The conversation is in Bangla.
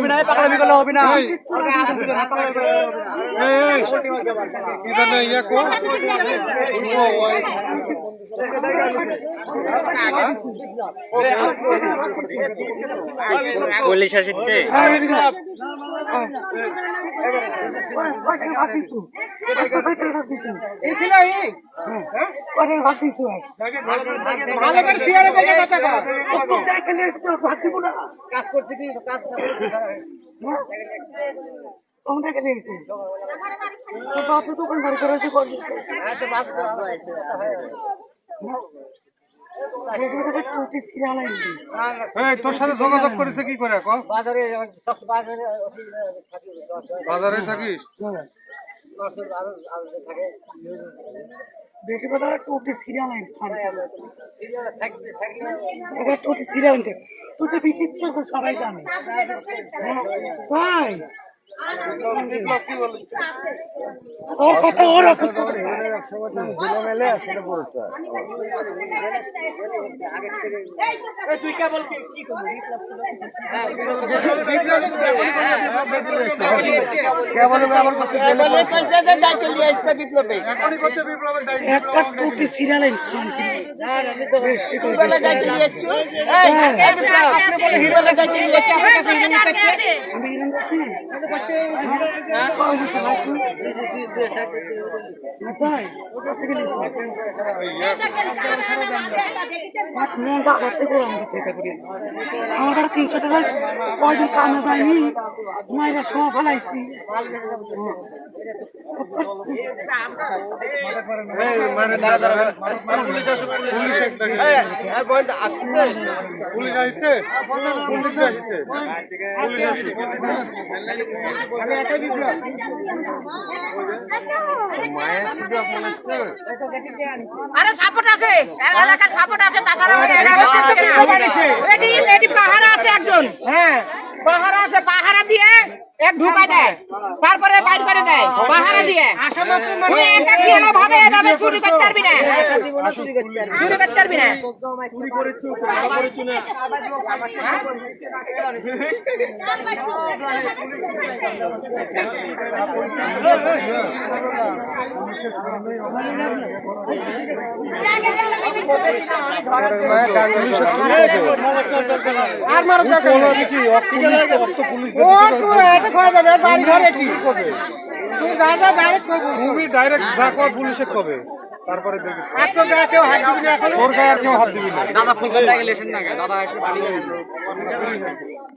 হবে না পাগলামি করলে হবে না এই ইয়া কো পুলিশ আসছে। কাজ করছে কি কাজ তোমরা গেলে এসে বাচ্চা দোকান বাড়ি করেছে তোর সাথে যোগাযোগ করেছে কি করে বাজারে থাকিস? বেশি কথা টুটি টুটি বিচিত্র সবাই জানে। হ্যাঁ, তাই? ওর কথা ওর তুই কে বলছিস কি একটা টুটি আমি আমার কাছে তিনশো টাকা কয়দিন কামে যায়নি মায়েরা সব ফেলাইছি পুলিশ আসছে পুলিশ আসছে পুলিশ আসছে আরে সাপোর্ট আছে এলাকার সাপোর্ট আছে তাছাড়া এটি পাহারা আছে একজন হ্যাঁ পাহারা আছে পাহারা দিয়ে এক ঢুকা দেয় তারপরে বাইর করে দেয় পাহারা দিয়ে। তুই একা কি হলো ভাবে এভাবে চুরি করতে পারবি না। চুরি করতে পারবি না। কি অক্সিজেন পুলিশ তুমি ডাইরেক্ট যা কর পুলিশে কবে? তারপরে দেখি তোর গায়ে আর কেউ হাত দিবি না। দাদা ফুল গেলে না দাদা এসে বাড়ি